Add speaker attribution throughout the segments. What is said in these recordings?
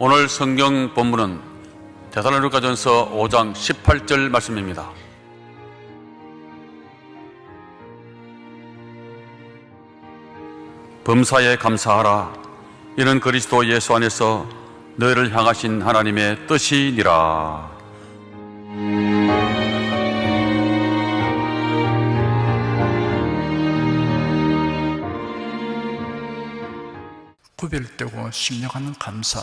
Speaker 1: 오늘 성경 본문은 데살로니가전서 5장 18절 말씀입니다. 범사에 감사하라. 이는 그리스도 예수 안에서 너희를 향하신 하나님의 뜻이니라.
Speaker 2: 구별되고 신령한 감사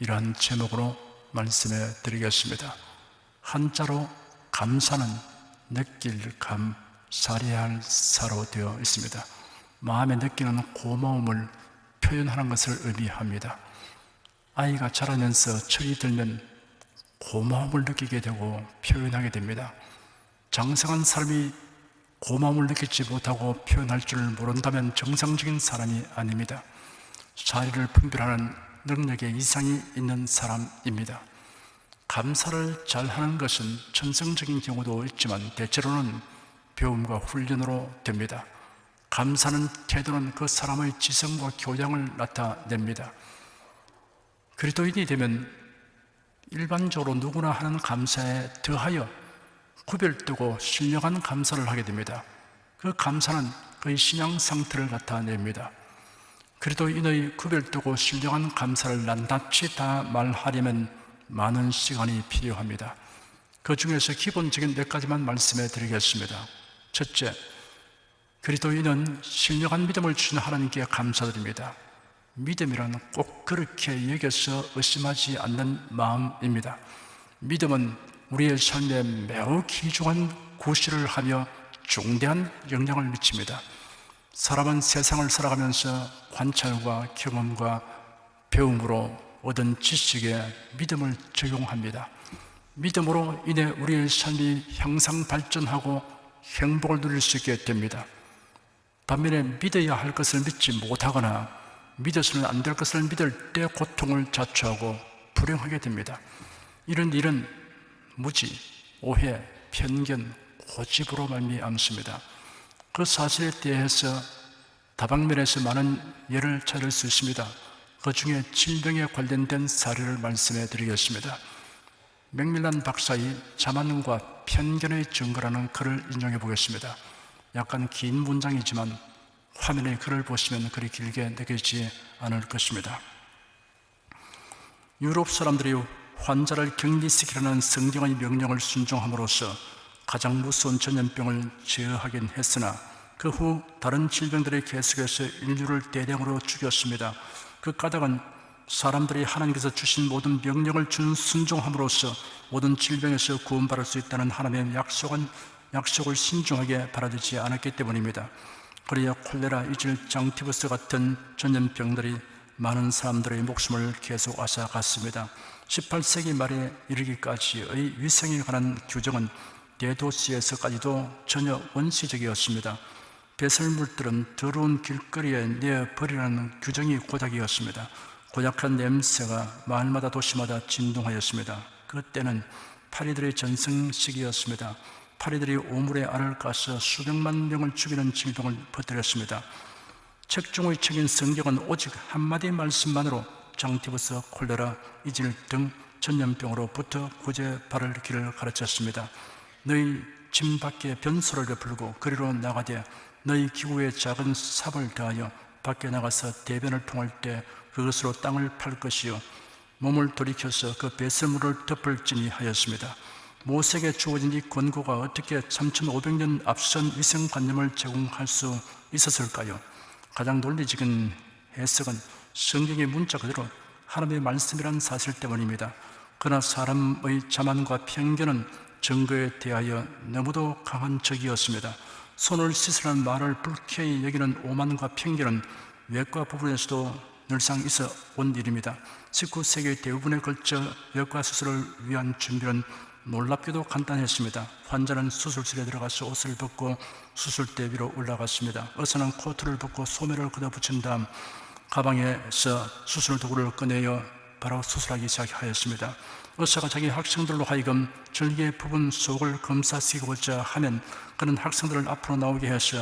Speaker 2: 이러한 제목으로 말씀해 드리겠습니다. 한자로 감사는 느낄 감, 사려야 할 사로 되어 있습니다. 마음에 느끼는 고마움을 표현하는 것을 의미합니다. 아이가 자라면서 철이 들면 고마움을 느끼게 되고 표현하게 됩니다. 장성한 사람이 고마움을 느끼지 못하고 표현할 줄 모른다면 정상적인 사람이 아닙니다. 자리를 분별하는 능력에 이상이 있는 사람입니다. 감사를 잘 하는 것은 천성적인 경우도 있지만 대체로는 배움과 훈련으로 됩니다. 감사는 태도는 그 사람의 지성과 교양을 나타냅니다. 그리스도인이 되면 일반적으로 누구나 하는 감사에 더하여 구별되고 신령한 감사를 하게 됩니다. 그 감사는 그의 신앙 상태를 나타냅니다. 그리스도인의 구별되고 신령한 감사를 낱낱이 다 말하려면 많은 시간이 필요합니다. 그 중에서 기본적인 몇 가지만 말씀해 드리겠습니다. 첫째, 그리스도인은 신령한 믿음을 주신 하나님께 감사드립니다. 믿음이란 꼭 그렇게 여겨서 의심하지 않는 마음입니다. 믿음은 우리의 삶에 매우 귀중한 구실을 하며 중대한 영향을 미칩니다. 사람은 세상을 살아가면서 관찰과 경험과 배움으로 얻은 지식에 믿음을 적용합니다. 믿음으로 인해 우리의 삶이 향상 발전하고 행복을 누릴 수 있게 됩니다. 반면에 믿어야 할 것을 믿지 못하거나 믿어서는 안 될 것을 믿을 때 고통을 자초하고 불행하게 됩니다. 이런 일은 무지, 오해, 편견, 고집으로 말미암습니다. 그 사실에 대해서 다방면에서 많은 예를 찾을 수 있습니다. 그 중에 질병에 관련된 사례를 말씀해 드리겠습니다. 맥밀란 박사의 자만과 편견의 증거라는 글을 인용해 보겠습니다. 약간 긴 문장이지만 화면에 글을 보시면 그리 길게 느껴지지 않을 것입니다. 유럽 사람들이 환자를 격리시키라는 성경의 명령을 순종함으로써 가장 무서운 전염병을 제어하긴 했으나 그 후 다른 질병들이 계속해서 인류를 대량으로 죽였습니다. 그 까닭은 사람들이 하나님께서 주신 모든 명령을 준 순종함으로써 모든 질병에서 구원받을 수 있다는 하나님의 약속은 약속을 신중하게 바라지 않았기 때문입니다. 그래야 콜레라, 이질, 장티부스 같은 전염병들이 많은 사람들의 목숨을 계속 앗아갔습니다. 18세기 말에 이르기까지의 위생에 관한 규정은 대도시에서까지도 전혀 원시적이었습니다. 배설물들은 더러운 길거리에 내버리라는 규정이 고작이었습니다. 고약한 냄새가 마을마다 도시마다 진동하였습니다. 그때는 파리들의 전승 시기였습니다. 파리들이 오물에 알을 까서 수백만 명을 죽이는 질병을 퍼뜨렸습니다. 책 중의 책인 성경은 오직 한마디 말씀만으로 장티부스, 콜레라, 이질 등 전염병으로부터 구제 바를 길을 가르쳤습니다. 너희 짐 밖에 변소를 베풀고 그리로 나가되 너희 기구에 작은 삽을 더하여 밖에 나가서 대변을 통할 때 그것으로 땅을 팔 것이요 몸을 돌이켜서 그 배설물을 덮을지니 하였습니다. 모세에게 주어진 이 권고가 어떻게 3,500년 앞선 위생관념을 제공할 수 있었을까요? 가장 논리적인 해석은 성경의 문자 그대로 하나님의 말씀이란 사실 때문입니다. 그러나 사람의 자만과 편견은 증거에 대하여 너무도 강한 적이었습니다. 손을 씻으라는 말을 불쾌히 여기는 오만과 편견은 외과 부분에서도 늘상 있어 온 일입니다. 19세기 대부분에 걸쳐 외과 수술을 위한 준비는 놀랍게도 간단했습니다. 환자는 수술실에 들어가서 옷을 벗고 수술대 위로 올라갔습니다. 의사는 코트를 벗고 소매를 걷어붙인 다음 가방에서 수술 도구를 꺼내어 바로 수술하기 시작하였습니다. 의사가 자기 학생들로 하여금 절개 부분 속을 검사시키고자 하면 그는 학생들을 앞으로 나오게 해서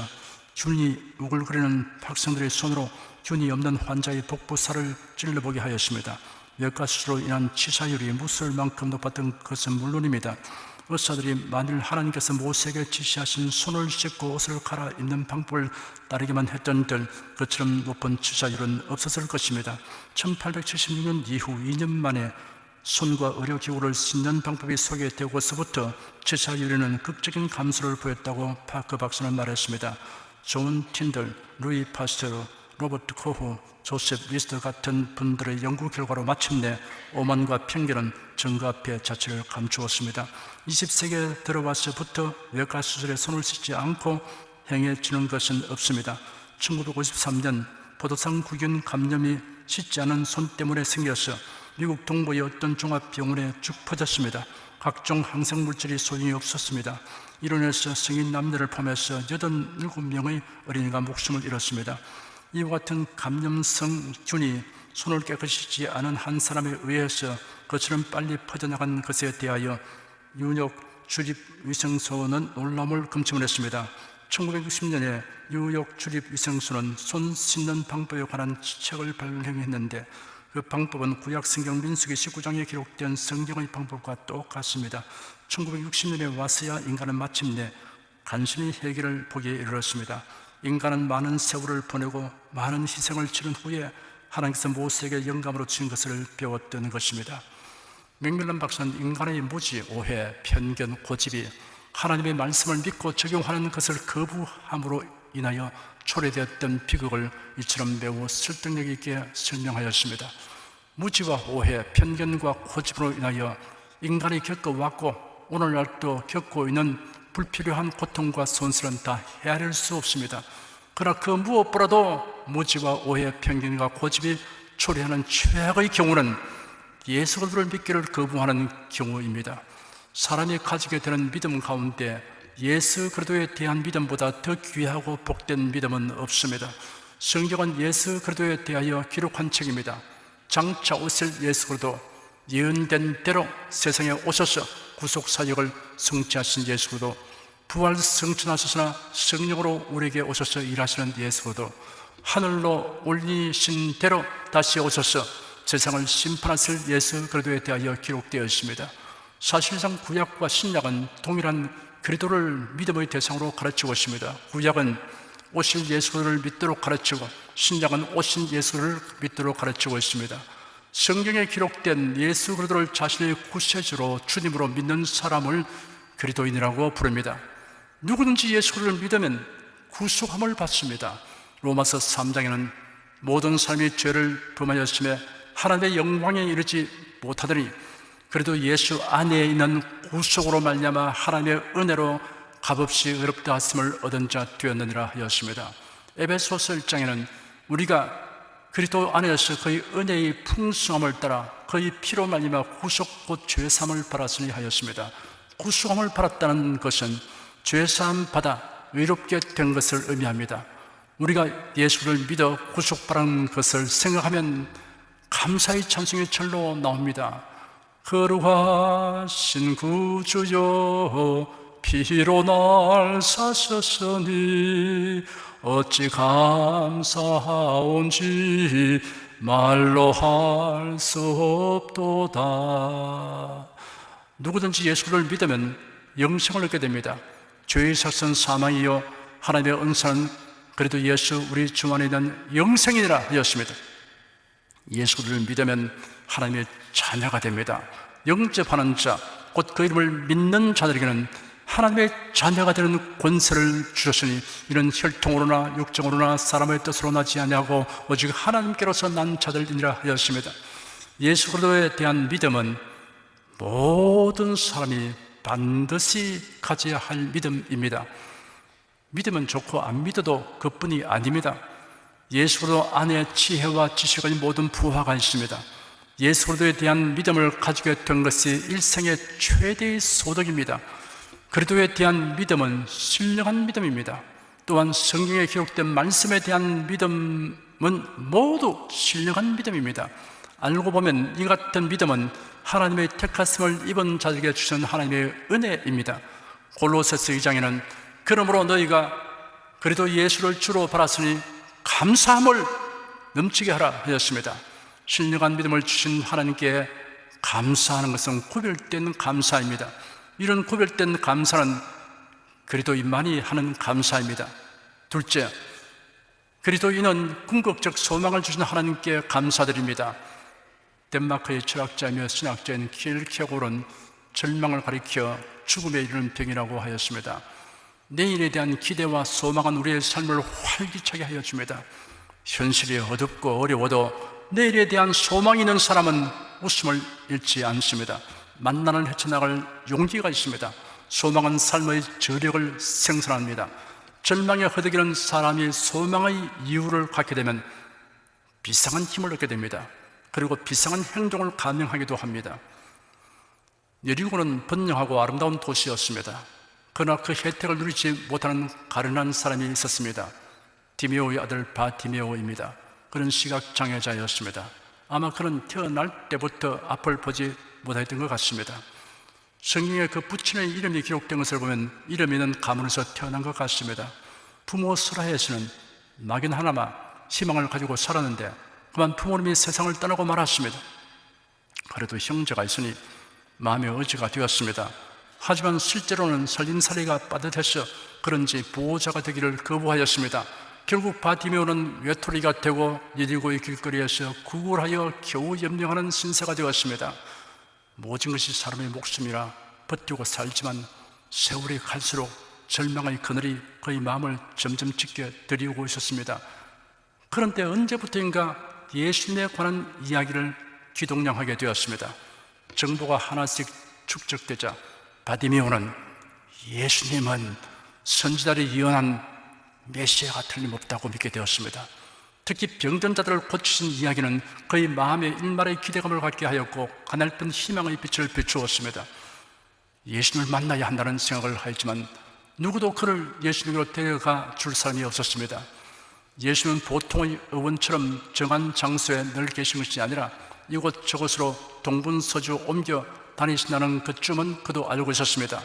Speaker 2: 균이 우글거리는 학생들의 손으로 균이 없는 환자의 복부살을 찔러보게 하였습니다. 외과수로 인한 치사율이 무술 만큼 높았던 것은 물론입니다. 의사들이 만일 하나님께서 모세에게 지시하신 손을 씻고 옷을 갈아입는 방법을 따르기만 했던들 그처럼 높은 치사율은 없었을 것입니다. 1876년 이후 2년 만에 손과 의료 기구를 씻는 방법이 소개되고서부터 치사율에는 극적인 감소를 보였다고 파크 박사는 말했습니다. 존 틴들, 루이 파스테르, 로버트 코후, 조셉 리스트 같은 분들의 연구 결과로 마침내 오만과 편견은 증거 앞에 자체를 감추었습니다. 20세기에 들어와서부터 외과 수술에 손을 씻지 않고 행해지는 것은 없습니다. 1953년 포도상 구균 감염이 씻지 않은 손 때문에 생겨서 미국 동부의 어떤 종합병원에 쭉 퍼졌습니다. 각종 항생물질이 소용이 없었습니다. 이로 인해서 성인 남녀를 포함해서 87명의 어린이가 목숨을 잃었습니다. 이와 같은 감염성 균이 손을 깨끗이 씻지 않은 한 사람에 의해서 그처럼 빨리 퍼져나간 것에 대하여 뉴욕 주립위생소는 놀라움을 금침을 했습니다. 1960년에 뉴욕 주립위생소는 손 씻는 방법에 관한 책을 발행했는데 그 방법은 구약 성경 민수기 19장에 기록된 성경의 방법과 똑같습니다. 1960년에 와서야 인간은 마침내 간신히 해결을 보기에 이르렀습니다. 인간은 많은 세월을 보내고 많은 희생을 치른 후에 하나님께서 모세에게 영감으로 주신 것을 배웠던 것입니다. 맥밀런 박사는 인간의 무지, 오해, 편견, 고집이 하나님의 말씀을 믿고 적용하는 것을 거부함으로 인하여 초래되었던 비극을 이처럼 매우 설득력 있게 설명하였습니다. 무지와 오해, 편견과 고집으로 인하여 인간이 겪어왔고 오늘날도 겪고 있는 불필요한 고통과 손실은 다 헤아릴 수 없습니다. 그러나 그 무엇보다도 무지와 오해, 편견과 고집이 초래하는 최악의 경우는 예수 그리스도를 믿기를 거부하는 경우입니다. 사람이 가지게 되는 믿음 가운데 예수 그리스도에 대한 믿음보다 더 귀하고 복된 믿음은 없습니다. 성경은 예수 그리스도에 대하여 기록한 책입니다. 장차 오실 예수 그리스도 예언된 대로 세상에 오셔서 구속 사역을 성취하신 예수 그리스도 부활 성천하셔서나 성령으로 우리에게 오셔서 일하시는 예수 그리스도 하늘로 올리신 대로 다시 오셔서 세상을 심판하실 예수 그리스도에 대하여 기록되어 있습니다. 사실상 구약과 신약은 동일한 그리스도를 믿음의 대상으로 가르치고 있습니다. 구약은 오실 예수를 믿도록 가르치고 신약은 오신 예수를 믿도록 가르치고 있습니다. 성경에 기록된 예수 그리스도를 자신의 구세주로 주님으로 믿는 사람을 그리스도인이라고 부릅니다. 누구든지 예수를 믿으면 구속함을 받습니다. 로마서 3장에는 모든 사람이 죄를 범하였음에 하나님의 영광에 이르지 못하더니 그래도 예수 안에 있는 구속으로 말미암아 하나님의 은혜로 값없이 의롭다 하심을 얻은 자 되었느니라 하였습니다. 에베소서 1장에는 우리가 그리스도 안에서 그의 은혜의 풍성함을 따라 그의 피로 말미암아 구속 곧 죄사함을 받았으니 하였습니다. 구속함을 받았다는 것은 죄사함 받아 의롭게 된 것을 의미합니다. 우리가 예수를 믿어 구속받은 것을 생각하면 감사의 찬송이 절로 나옵니다. 거룩하신 구주여 피로 날 사셨으니 어찌 감사하온지 말로 할 수 없도다. 누구든지 예수를 믿으면 영생을 얻게 됩니다. 죄의 삭선 사망이요 하나님의 은사는 그래도 예수 우리 주 안에 있는 영생이라 하였습니다. 예수를 믿으면 하나님의 자녀가 됩니다. 영접하는 자, 곧 그 이름을 믿는 자들에게는 하나님의 자녀가 되는 권세를 주셨으니 이런 혈통으로나 육정으로나 사람의 뜻으로 나지 아니하고 오직 하나님께로서 난 자들이니라 하였습니다. 예수 그리스도에 대한 믿음은 모든 사람이 반드시 가져야 할 믿음입니다. 믿으면 좋고 안 믿어도 그뿐이 아닙니다. 예수 그리스도 안에 지혜와 지식의 모든 부하가 있습니다. 예수 그리스도에 대한 믿음을 가지게 된 것이 일생의 최대의 소득입니다. 그리스도에 대한 믿음은 신령한 믿음입니다. 또한 성경에 기록된 말씀에 대한 믿음은 모두 신령한 믿음입니다. 알고 보면 이 같은 믿음은 하나님의 택하심을 입은 자들에게 주신 하나님의 은혜입니다. 골로새서 2장에는 그러므로 너희가 그래도 예수를 주로 받았으니 감사함을 넘치게 하라 하였습니다. 신령한 믿음을 주신 하나님께 감사하는 것은 구별된 감사입니다. 이런 구별된 감사는 그리도인만이 하는 감사입니다. 둘째, 그리도인은 궁극적 소망을 주신 하나님께 감사드립니다. 덴마크의 철학자이며 신학자인 킬케고는 절망을 가리켜 죽음에 이르는 병이라고 하였습니다. 내일에 대한 기대와 소망은 우리의 삶을 활기차게 하여 줍니다. 현실이 어둡고 어려워도 내일에 대한 소망이 있는 사람은 웃음을 잃지 않습니다. 만난을 헤쳐나갈 용기가 있습니다. 소망은 삶의 저력을 생산합니다. 절망에 허덕이는 사람이 소망의 이유를 갖게 되면 비상한 힘을 얻게 됩니다. 그리고 비상한 행동을 감행하기도 합니다. 여리고는 번영하고 아름다운 도시였습니다. 그러나 그 혜택을 누리지 못하는 가련한 사람이 있었습니다. 디메오의 아들 바디메오입니다. 그는 시각장애자였습니다. 아마 그는 태어날 때부터 앞을 보지 못했던 것 같습니다. 성경에 그 부친의 이름이 기록된 것을 보면 이름 있는 가문에서 태어난 것 같습니다. 부모 스라에서는 막연 하나마 희망을 가지고 살았는데 그만 부모님이 세상을 떠나고 말았습니다. 그래도 형제가 있으니 마음의 의지가 되었습니다. 하지만 실제로는 살림살이가 빠듯해서 그런지 보호자가 되기를 거부하였습니다. 결국 바디메오는 외톨이가 되고 예리고의 길거리에서 구걸하여 겨우 염려하는 신세가 되었습니다. 모든 것이 사람의 목숨이라 버티고 살지만 세월이 갈수록 절망의 그늘이 그의 마음을 점점 짙게 들이오고 있었습니다. 그런데 언제부터인가 예수님에 관한 이야기를 귀동냥하게 되었습니다. 정보가 하나씩 축적되자 바디메오는 예수님은 선지자들이 예언한 메시아가 틀림없다고 믿게 되었습니다. 특히 병든 자들을 고치신 이야기는 그의 마음에 일말의 기대감을 갖게 하였고 가날픈 희망의 빛을 비추었습니다. 예수님을 만나야 한다는 생각을 하였지만 누구도 그를 예수님으로 데려가 줄 사람이 없었습니다. 예수는 보통의 의원처럼 정한 장소에 늘 계신 것이 아니라 이곳 저곳으로 동분서주 옮겨 다니신다는 그쯤은 그도 알고 있었습니다.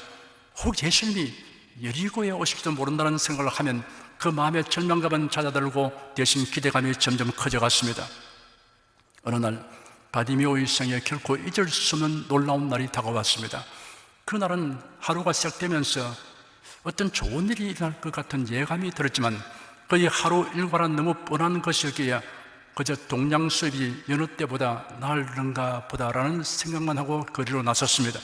Speaker 2: 혹 예수님이 여리고에 오실지도 모른다는 생각을 하면 그 마음의 절망감은 잦아들고 대신 기대감이 점점 커져갔습니다. 어느 날 바디미오의 생에 결코 잊을 수 없는 놀라운 날이 다가왔습니다. 그날은 하루가 시작되면서 어떤 좋은 일이 일어날 것 같은 예감이 들었지만 그의 하루 일과는 너무 뻔한 것이었기에 그저 동양 수업이 여느 때보다 나을는가 보다라는 생각만 하고 거리로 나섰습니다.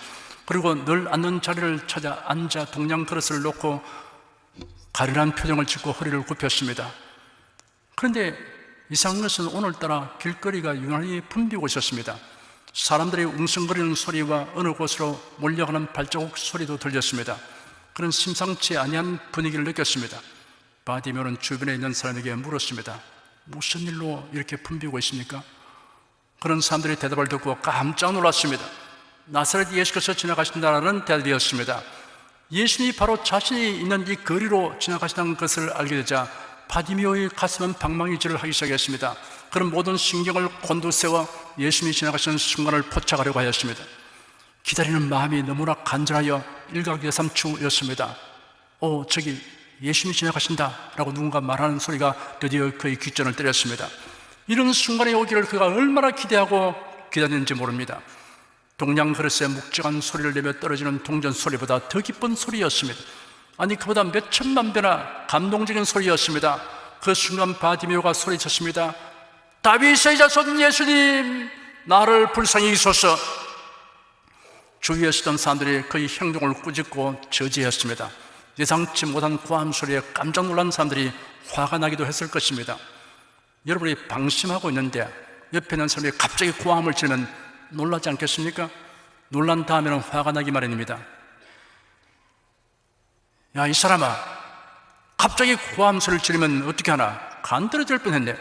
Speaker 2: 그리고 늘 앉는 자리를 찾아 앉아 동양 그릇을 놓고 가련한 표정을 짓고 허리를 굽혔습니다. 그런데 이상한 것은 오늘따라 길거리가 유난히 붐비고 있었습니다. 사람들이 웅성거리는 소리와 어느 곳으로 몰려가는 발자국 소리도 들렸습니다. 그런 심상치 아니한 분위기를 느꼈습니다. 바디면은 주변에 있는 사람에게 물었습니다. 무슨 일로 이렇게 붐비고 있습니까? 그런 사람들의 대답을 듣고 깜짝 놀랐습니다. 나사렛 예수께서 지나가신다는 대답이었습니다. 예수님이 바로 자신이 있는 이 거리로 지나가시는 것을 알게 되자 바디미오의 가슴은 방망이질을 하기 시작했습니다. 그런 모든 신경을 곤두세워 예수님이 지나가시는 순간을 포착하려고 하였습니다. 기다리는 마음이 너무나 간절하여 일각여삼추였습니다. 오, 저기 예수님이 지나가신다 라고 누군가 말하는 소리가 드디어 그의 귓전을 때렸습니다. 이런 순간에 오기를 그가 얼마나 기대하고 기다렸는지 모릅니다. 동양 그릇에 묵직한 소리를 내며 떨어지는 동전 소리보다 더 기쁜 소리였습니다. 아니 그보다 몇 천만 배나 감동적인 소리였습니다. 그 순간 바디메오가 소리쳤습니다. 다윗의 자손 예수님 나를 불쌍히 여소서 주위에 있던 사람들이 그의 행동을 꾸짖고 저지했습니다. 예상치 못한 고함 소리에 깜짝 놀란 사람들이 화가 나기도 했을 것입니다. 여러분이 방심하고 있는데 옆에 있는 사람이 갑자기 고함을 지르면 놀라지 않겠습니까? 놀란 다음에는 화가 나기 마련입니다. 야, 이 사람아, 갑자기 고함 소리를 지르면 어떻게 하나? 간 떨어질 뻔 했네.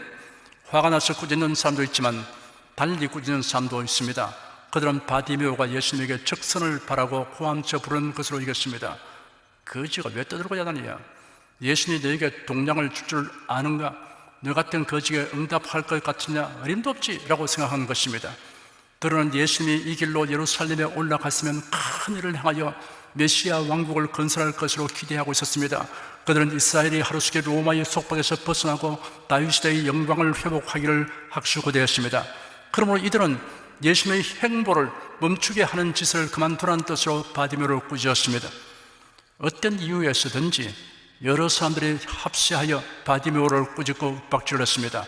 Speaker 2: 화가 나서 꾸짖는 사람도 있지만 달리 꾸짖는 사람도 있습니다. 그들은 바디메오가 예수님에게 적선을 바라고 고함쳐 부르는 것으로 이겼습니다. 거지가 왜 떠들고 야다니냐? 예수님이 너에게 동량을 줄 줄 아는가? 너 같은 거지에 응답할 것 같으냐? 어림도 없지! 라고 생각하는 것입니다. 그러는 예수님이 이 길로 예루살렘에 올라갔으면 큰 일을 행하여 메시아 왕국을 건설할 것으로 기대하고 있었습니다. 그들은 이스라엘이 하루속에 로마의 속박에서 벗어나고 다윗시대의 영광을 회복하기를 학수고되었습니다. 그러므로 이들은 예수님의 행보를 멈추게 하는 짓을 그만두라는 뜻으로 바디메오를 꾸짖었습니다. 어떤 이유에서든지 여러 사람들이 합세하여 바디메오를 꾸짖고 빡질렀습니다.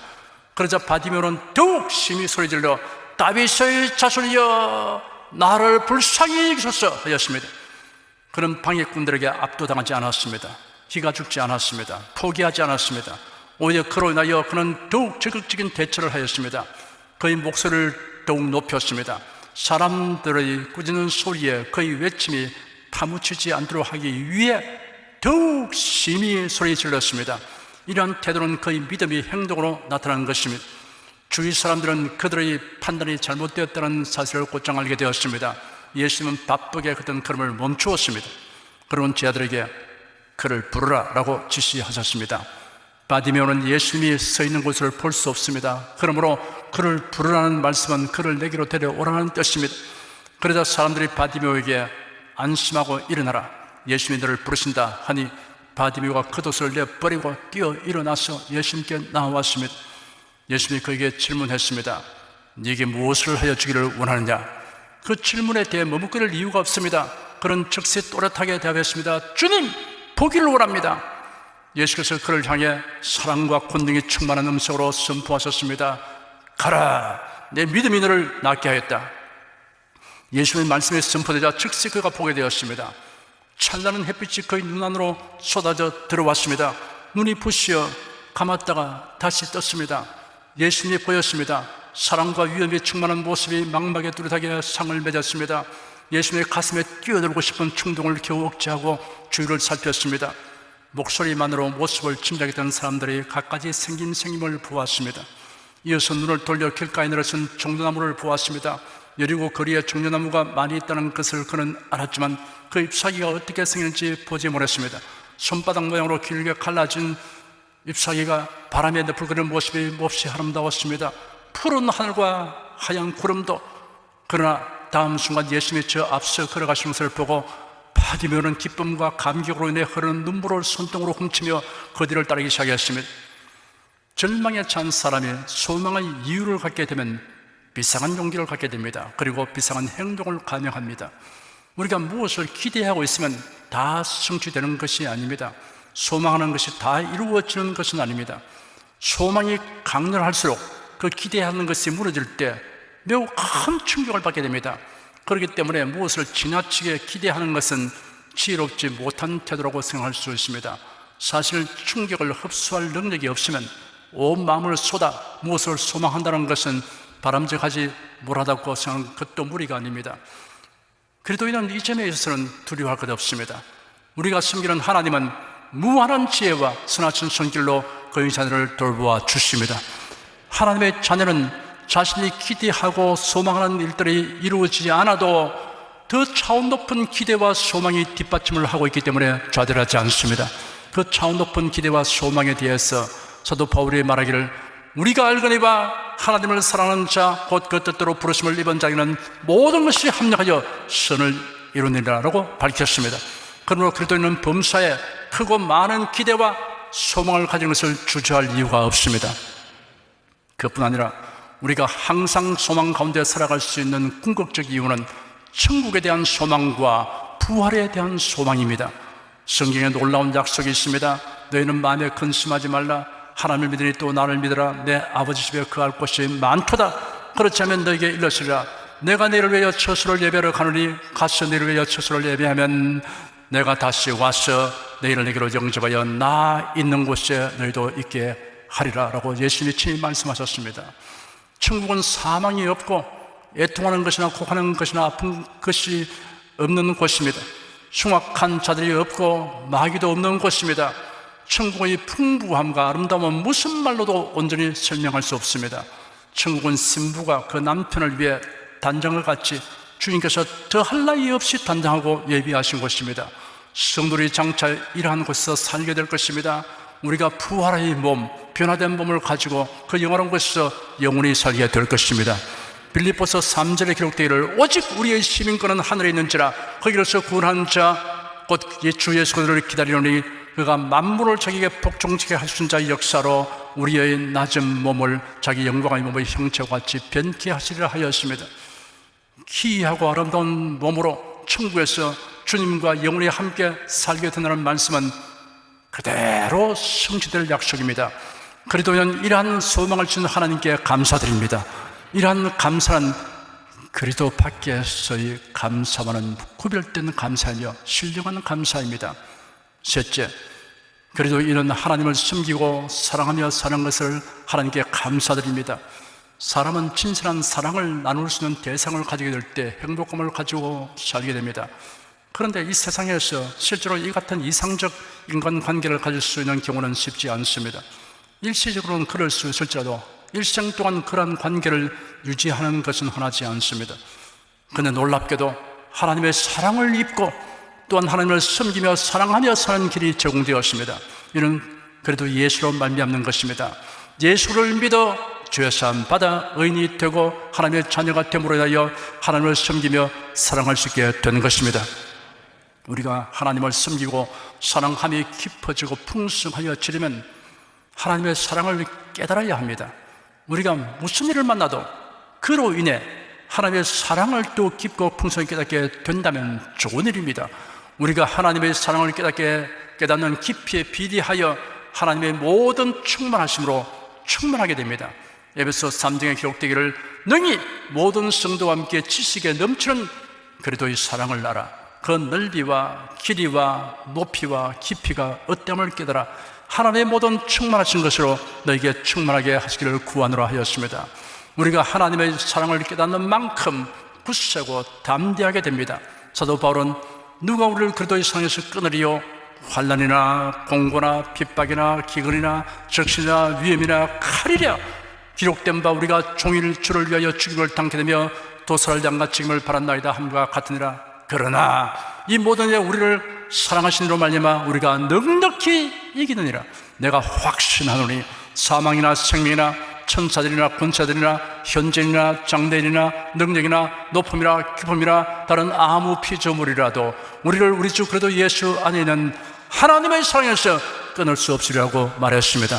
Speaker 2: 그러자 바디메오는 더욱 심히 소리질러 다윗의 자손이여 나를 불쌍히 여기소서 하였습니다. 그는 방해꾼들에게 압도당하지 않았습니다. 기가 죽지 않았습니다. 포기하지 않았습니다. 오히려 그로 인하여 그는 더욱 적극적인 대처를 하였습니다. 그의 목소리를 더욱 높였습니다. 사람들의 꾸짖는 소리에 그의 외침이 파묻히지 않도록 하기 위해 더욱 심히 소리 질렀습니다. 이러한 태도는 그의 믿음이 행동으로 나타난 것입니다. 주위 사람들은 그들의 판단이 잘못되었다는 사실을 곧장 알게 되었습니다. 예수님은 바쁘게 걷던 걸음을 멈추었습니다. 그런 제자들에게 그를 부르라 라고 지시하셨습니다. 바디메오는 예수님이 서 있는 곳을 볼 수 없습니다. 그러므로 그를 부르라는 말씀은 그를 내게로 데려오라는 뜻입니다. 그러자 사람들이 바디메오에게 안심하고 일어나라. 예수님이 너를 부르신다 하니 바디메오가 겉옷을 내버리고 뛰어 일어나서 예수님께 나왔습니다. 예수님이 그에게 질문했습니다. 네게 무엇을 하여 주기를 원하느냐? 그 질문에 대해 머뭇거릴 이유가 없습니다. 그런 즉시 또렷하게 대답했습니다. 주님, 보기를 원합니다. 예수께서 그를 향해 사랑과 권능이 충만한 음성으로 선포하셨습니다. 가라, 내 믿음이 너를 낫게 하였다. 예수님의 말씀이 선포되자 즉시 그가 보게 되었습니다. 찬란한 햇빛이 그의 눈 안으로 쏟아져 들어왔습니다. 눈이 부시어 감았다가 다시 떴습니다. 예수님이 보였습니다. 사랑과 위험이 충만한 모습이 망막에 뚜렷하게 상을 맺었습니다. 예수님의 가슴에 뛰어들고 싶은 충동을 겨우 억제하고 주위를 살폈습니다. 목소리만으로 모습을 짐작했던 사람들이 갖가지 생긴 생김을 보았습니다. 이어서 눈을 돌려 길가에 늘어선 종려나무를 보았습니다. 여리고 거리에 종려나무가 많이 있다는 것을 그는 알았지만 그 잎사귀가 어떻게 생겼는지 보지 못했습니다. 손바닥 모양으로 길게 갈라진 잎사귀가 바람에 너풀거리는 모습이 몹시 아름다웠습니다. 푸른 하늘과 하얀 구름도 그러나 다음 순간 예수님이 저 앞서 걸어가시는 것을 보고 바디메오는 기쁨과 감격으로 인해 흐르는 눈물을 손등으로 훔치며 그 뒤를 따르기 시작했습니다. 절망에 찬 사람이 소망의 이유를 갖게 되면 비상한 용기를 갖게 됩니다. 그리고 비상한 행동을 감행합니다. 우리가 무엇을 기대하고 있으면 다 성취되는 것이 아닙니다. 소망하는 것이 다 이루어지는 것은 아닙니다. 소망이 강렬할수록 그 기대하는 것이 무너질 때 매우 큰 충격을 받게 됩니다. 그렇기 때문에 무엇을 지나치게 기대하는 것은 지혜롭지 못한 태도라고 생각할 수 있습니다. 사실 충격을 흡수할 능력이 없으면 온 마음을 쏟아 무엇을 소망한다는 것은 바람직하지 못하다고 생각하는 것도 무리가 아닙니다. 그래도 이는 이 점에 있어서는 두려워할 것 없습니다. 우리가 섬기는 하나님은 무한한 지혜와 선하신 손길로 그의 자녀를 돌보아 주십니다. 하나님의 자녀는 자신이 기대하고 소망하는 일들이 이루어지지 않아도 더 차원 높은 기대와 소망이 뒷받침을 하고 있기 때문에 좌절하지 않습니다. 그 차원 높은 기대와 소망에 대해서 사도 바울이 말하기를 우리가 알거니와 하나님을 사랑하는 자 곧 그 뜻대로 부르심을 입은 자에는 모든 것이 합력하여 선을 이루느니라라고 밝혔습니다. 그러므로 그리스도인은 범사에 크고 많은 기대와 소망을 가진 것을 주저할 이유가 없습니다. 그뿐 아니라 우리가 항상 소망 가운데 살아갈 수 있는 궁극적 이유는 천국에 대한 소망과 부활에 대한 소망입니다. 성경에 놀라운 약속이 있습니다. 너희는 마음에 근심하지 말라. 하나님을 믿으니 또 나를 믿으라. 내 아버지 집에 그할 곳이 많도다. 그렇지 않으면 너에게 일러시리라. 내가 너를 위하여 처소를 예배하러 가노니 가서 너를 위하여 처소를 예배하면 내가 다시 와서 너희를 내게로 영접하여 나 있는 곳에 너희도 있게 하리라 라고 예수님이 친히 말씀하셨습니다. 천국은 사망이 없고 애통하는 것이나 고하는 것이나 아픈 것이 없는 곳입니다. 흉악한 자들이 없고 마귀도 없는 곳입니다. 천국의 풍부함과 아름다움은 무슨 말로도 온전히 설명할 수 없습니다. 천국은 신부가 그 남편을 위해 단장을 같이 주님께서 더할 나위 없이 단장하고 예비하신 곳입니다. 성도들이 장차 이러한 곳에서 살게 될 것입니다. 우리가 부활의 몸, 변화된 몸을 가지고 그 영원한 곳에서 영원히 살게 될 것입니다. 빌립보서 3절에 기록되기를 오직 우리의 시민권은 하늘에 있는지라 거기로서 구원한 자곧 주 예수 그리스도를 기다리노니 그가 만물을 자기에게 복종케 하신 자의 역사로 우리의 낮은 몸을 자기 영광의 몸의 형체와 같이 변케 하시리라 하였습니다. 기이하고 아름다운 몸으로 천국에서 주님과 영원히 함께 살게 된다는 말씀은 그대로 성취될 약속입니다. 그리도는 이러한 소망을 주는 하나님께 감사드립니다. 이러한 감사는 그리도 밖에서의 감사와는 구별된 감사이며 신령한 감사입니다. 셋째, 그래도 이런 하나님을 숨기고 사랑하며 사는 것을 하나님께 감사드립니다. 사람은 진실한 사랑을 나눌 수 있는 대상을 가지게 될 때 행복감을 가지고 살게 됩니다. 그런데 이 세상에서 실제로 이 같은 이상적 인간 관계를 가질 수 있는 경우는 쉽지 않습니다. 일시적으로는 그럴 수 있을지라도 일생 동안 그러한 관계를 유지하는 것은 흔하지 않습니다. 근데 놀랍게도 하나님의 사랑을 입고 또한 하나님을 섬기며 사랑하며 사는 길이 제공되었습니다. 이는 그래도 예수로 말미암는 것입니다. 예수를 믿어 죄 사함 받아 의인이 되고 하나님의 자녀가 됨으로 인하여 하나님을 섬기며 사랑할 수 있게 되는 것입니다. 우리가 하나님을 섬기고 사랑함이 깊어지고 풍성하여 지려면 하나님의 사랑을 깨달아야 합니다. 우리가 무슨 일을 만나도 그로 인해 하나님의 사랑을 또 깊고 풍성히 깨닫게 된다면 좋은 일입니다. 우리가 하나님의 사랑을 깨닫게 깨닫는 깊이에 비례하여 하나님의 모든 충만하심으로 충만하게 됩니다. 에베소 3장에 기록되기를 능히 모든 성도와 함께 지식에 넘치는 그리도의 사랑을 알아 그 넓이와 길이와 높이와 깊이가 어때함을 깨달아 하나님의 모든 충만하신 것으로 너에게 충만하게 하시기를 구하노라 하였습니다. 우리가 하나님의 사랑을 깨닫는 만큼 굳세고 담대하게 됩니다. 사도 바울은 누가 우리를 그리도의 상에서 끊으리요 환란이나 공고나 핍박이나 기근이나 적신이나 위험이나 칼이랴 기록된 바 우리가 종일 주를 위하여 죽임을 당케 되며 도살을 장가 책임을 받았나이다 함과 같으니라 그러나 이 모든 일 우리를 사랑하신 이로 말미암아 우리가 넉넉히 이기느니라 내가 확신하노니 사망이나 생명이나 천사들이나 군사들이나 현재이나 장대인이나 능력이나 높음이나 깊음이나 다른 아무 피조물이라도 우리를 우리 주 그래도 예수 안에 있는 하나님의 사랑에서 끊을 수 없으리라고 말했습니다.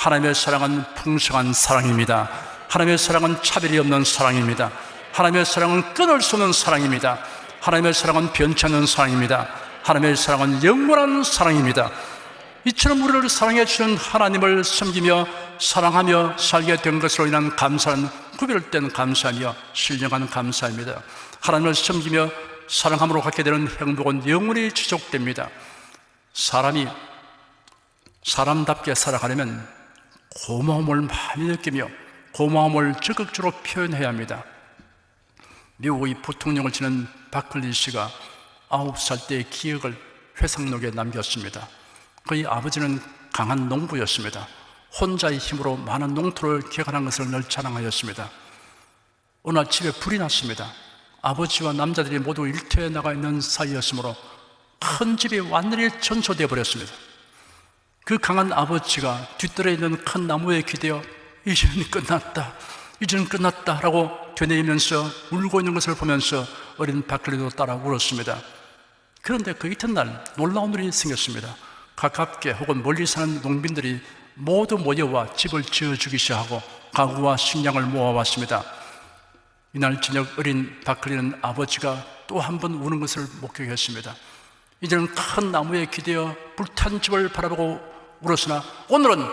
Speaker 2: 하나님의 사랑은 풍성한 사랑입니다. 하나님의 사랑은 차별이 없는 사랑입니다. 하나님의 사랑은 끊을 수 없는 사랑입니다. 하나님의 사랑은 않는 사랑입니다. 하나님의 사랑은 영원한 사랑입니다. 이처럼 우리를 사랑해 주는 하나님을 섬기며 사랑하며 살게 된 것으로 인한 감사는 구별된 감사며 신령한 감사입니다. 하나님을 섬기며 사랑함으로 갖게 되는 행복은 영원히 지속됩니다. 사람이 사람답게 살아가려면 고마움을 많이 느끼며 고마움을 적극적으로 표현해야 합니다. 미국의 부통령을 지낸 바클리 씨가 아홉 살 때의 기억을 회상록에 남겼습니다. 그의 아버지는 강한 농부였습니다. 혼자의 힘으로 많은 농토를 개간한 것을 늘 자랑하였습니다. 어느 날 집에 불이 났습니다. 아버지와 남자들이 모두 일터에 나가 있는 사이였으므로 큰 집이 완전히 전소되어 버렸습니다. 그 강한 아버지가 뒤뜰에 있는 큰 나무에 기대어 이제는 끝났다. 이제는 끝났다 라고 되뇌이면서 울고 있는 것을 보면서 어린 바클리도 따라 울었습니다. 그런데 그 이튿날 놀라운 일이 생겼습니다. 가깝게 혹은 멀리 사는 농민들이 모두 모여와 집을 지어주기 시작하고 가구와 식량을 모아왔습니다. 이날 저녁 어린 바클리는 아버지가 또 한 번 우는 것을 목격했습니다. 이제는 큰 나무에 기대어 불탄 집을 바라보고 울었으나 오늘은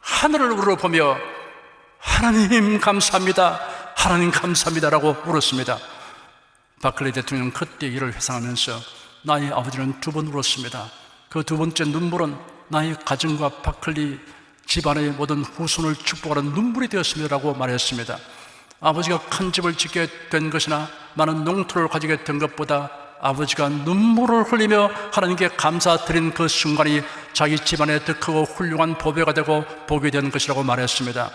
Speaker 2: 하늘을 우러보며 하나님 감사합니다. 하나님 감사합니다라고 울었습니다. 바클리 대통령 그때 일을 회상하면서 나의 아버지는 두 번 울었습니다. 그 두 번째 눈물은 나의 가정과 바클리 집안의 모든 후손을 축복하는 눈물이 되었습니다라고 말했습니다. 아버지가 큰 집을 짓게 된 것이나 많은 농토를 가지게 된 것보다 아버지가 눈물을 흘리며 하나님께 감사드린 그 순간이 자기 집안에 더 크고 훌륭한 보배가 되고 복이 되는 것이라고 말했습니다.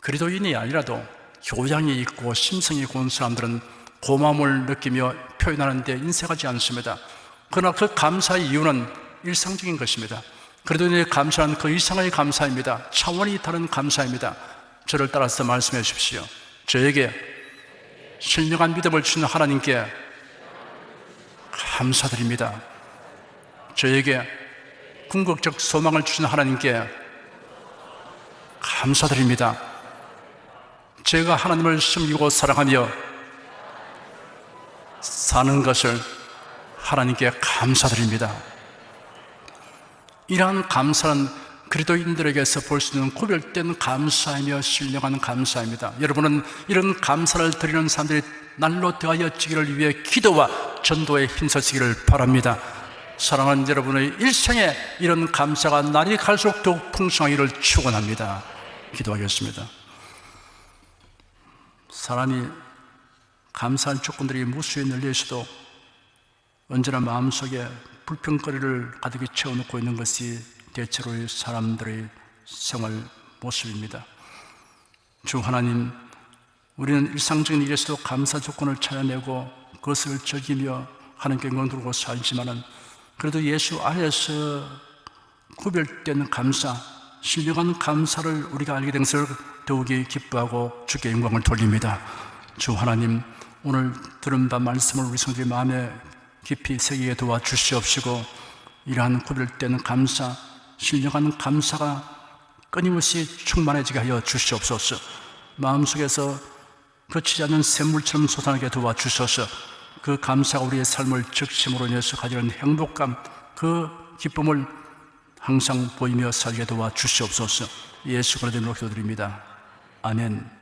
Speaker 2: 그리도인이 아니라도 교양이 있고 심성이 고운 사람들은 고마움을 느끼며 표현하는데 인색하지 않습니다. 그러나 그 감사의 이유는 일상적인 것입니다. 그리도인의 감사는 그 이상의 감사입니다. 차원이 다른 감사입니다. 저를 따라서 말씀해 주십시오. 저에게 신령한 믿음을 주는 하나님께 감사드립니다. 저에게 궁극적 소망을 주신 하나님께 감사드립니다. 제가 하나님을 숨기고 사랑하며 사는 것을 하나님께 감사드립니다. 이러한 감사는 그리스도인들에게서 볼 수 있는 구별된 감사이며 신령한 감사입니다. 여러분은 이런 감사를 드리는 사람들이 날로 되어지기를 위해 기도와 전도에 힘쓰시기를 바랍니다. 사랑하는 여러분의 일생에 이런 감사가 날이 갈수록 더욱 풍성하기를 축원합니다. 기도하겠습니다. 사람이 감사한 조건들이 무수히 널려 있어도 언제나 마음속에 불평거리를 가득히 채워놓고 있는 것이 대체로의 사람들의 생활 모습입니다. 주 하나님, 우리는 일상적인 일에서도 감사 조건을 찾아내고 그것을 즐기며 하나님께 영광 두고 살지만은 그래도 예수 안에서 구별된 감사, 신령한 감사를 우리가 알게 된 것을 더욱이 기뻐하고 주께 영광을 돌립니다. 주 하나님, 오늘 들은 바 말씀을 우리 성도의 마음에 깊이 새기게 도와 주시옵시고 이러한 구별된 감사, 신령한 감사가 끊임없이 충만해지게 하여 주시옵소서. 마음속에서 거치지 않는 샘물처럼 솟아나게 도와 주소서. 그 감사가 우리의 삶을 적심으로 인해서 가지는 행복감, 그 기쁨을 항상 보이며 살게 도와 주시옵소서. 예수 그리스도로 기도드립니다. 아멘.